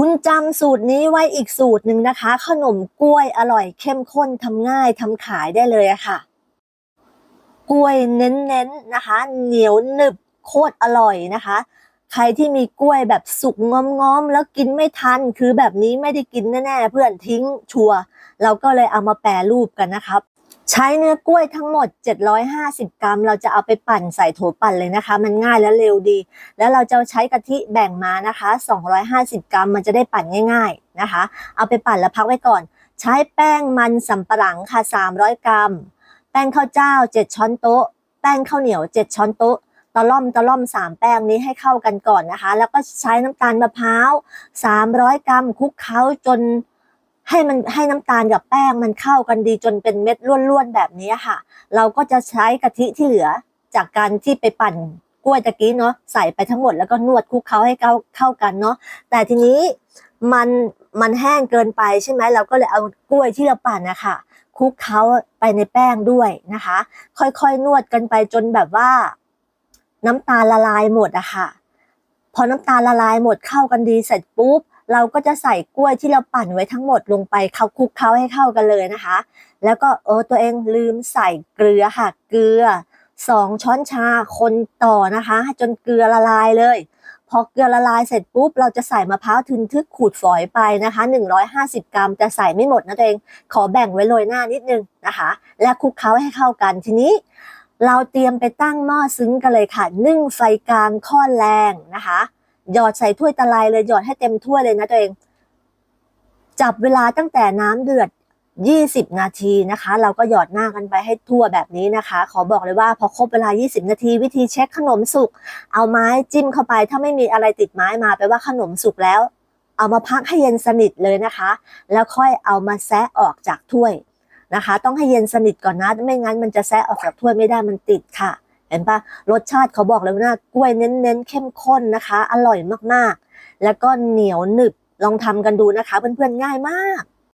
คุณจำสูตรนี้ไว้อีกสูตรหนึ่งนะคะ ขนมกล้วยอร่อยเข้มข้นทำง่ายทำขายได้เลยะค่ะ กล้วยเน้นๆนะคะ เหนียวหนึบโคตรอร่อยนะคะ ใครที่มีกล้วยแบบสุกง้อมๆแล้วกินไม่ทัน คือแบบนี้ไม่ได้กินแน่ๆเพื่อนทิ้งชัวเราก็เลยเอามาแปรรูปกันนะครับ ใช้เนื้อกล้วยทั้งหมด 750 กรัม เราจะเอาไปปั่นใส่โถปั่นเลยนะคะ มันง่ายและเร็วดี แล้วเราจะใช้กะทิแบ่งมานะคะ 250 กรัม มันจะได้ปั่นง่ายๆนะคะ เอาไปปั่นแล้วพักไว้ก่อน ใช้แป้งมันสำปะหลังค่ะ 300 กรัม แป้งข้าวเจ้า 7 ช้อนโต๊ะ แป้งข้าวเหนียว 7 ช้อนโต๊ะตะล่อมตะล่อม 3 แป้งนี้ให้เข้ากันก่อนนะคะ แล้วก็ใช้น้ำตาลมะพร้าว 300 กรัมคลุกเคล้าจน ให้มันให้น้ำตาลกับแป้งมันเข้ากันดีจนเป็นเม็ดล้วนๆแบบนี้ค่ะ เราก็จะใช้กะทิที่เหลือจากการที่ไปปั่นกล้วยตะกี้เนาะใส่ไปทั้งหมดแล้วก็นวดคลุกเคล้าให้เข้าเข้ากันเนาะแต่ทีนี้มันมันแห้งเกินไปใช่ไหมเราก็เลยเอากล้วยที่เราปั่นนะคะคลุกเคล้าไปในแป้งด้วยนะคะ ค่อยๆนวดกันไปจนแบบว่า น้ำตาลละลายหมดอะค่ะ พอน้ำตาลละลายหมดเข้ากันดีเสร็จปุ๊บ เราก็จะใส่กล้วยที่เราปั่นไว้ทั้งหมดลงไปเขาคลุกเคล้าให้เข้ากันเลยนะคะ แล้วก็เออตัวเองลืมใส่เกลือค่ะเกลือสองช้อนชาคนต่อนะคะ จนเกลือละลายเลย พอเกลือละลายเสร็จปุ๊บ เราจะใส่มะพร้าวทึนทึกขูดฝอยไปนะคะ 150 กรัมแต่ใส่ไม่หมดนะตัวเอง ขอแบ่งไว้โรยหน้านิดนึงนะคะ และคลุกเคล้าให้เข้ากันทีนี้ เราเตรียมไปตั้งหม้อซึ้งกันเลยค่ะ นึ่งไฟกลางค่อแรงนะคะ หยอดใส่ถ้วยตะไลเลยหยอดให้เต็มถ้วยเลยนะตัวเอง จับเวลาตั้งแต่น้ำเดือด 20 นาทีนะคะ เราก็หยอดหน้ากันไปให้ทั่วแบบนี้นะคะ ขอบอกเลยว่าพอครบเวลา 20 นาที วิธีเช็คขนมสุก เอาไม้จิ้มเข้าไป ถ้าไม่มีอะไรติดไม้มาแปลว่าขนมสุกแล้ว เอามาพักให้เย็นสนิทเลยนะคะ แล้วค่อยเอามาแซะออกจากถ้วยนะคะ ต้องให้เย็นสนิทก่อนนะ ไม่งั้นมันจะแซะออกจากถ้วยไม่ได้มันติดค่ะ เห็นปะรสชาติเขาบอกแล้วนะกล้วยเน้นๆเข้มข้นนะคะ อร่อยมากๆ แล้วก็เหนียวหนึบลองทำกันดูนะคะ เพื่อนๆง่ายมาก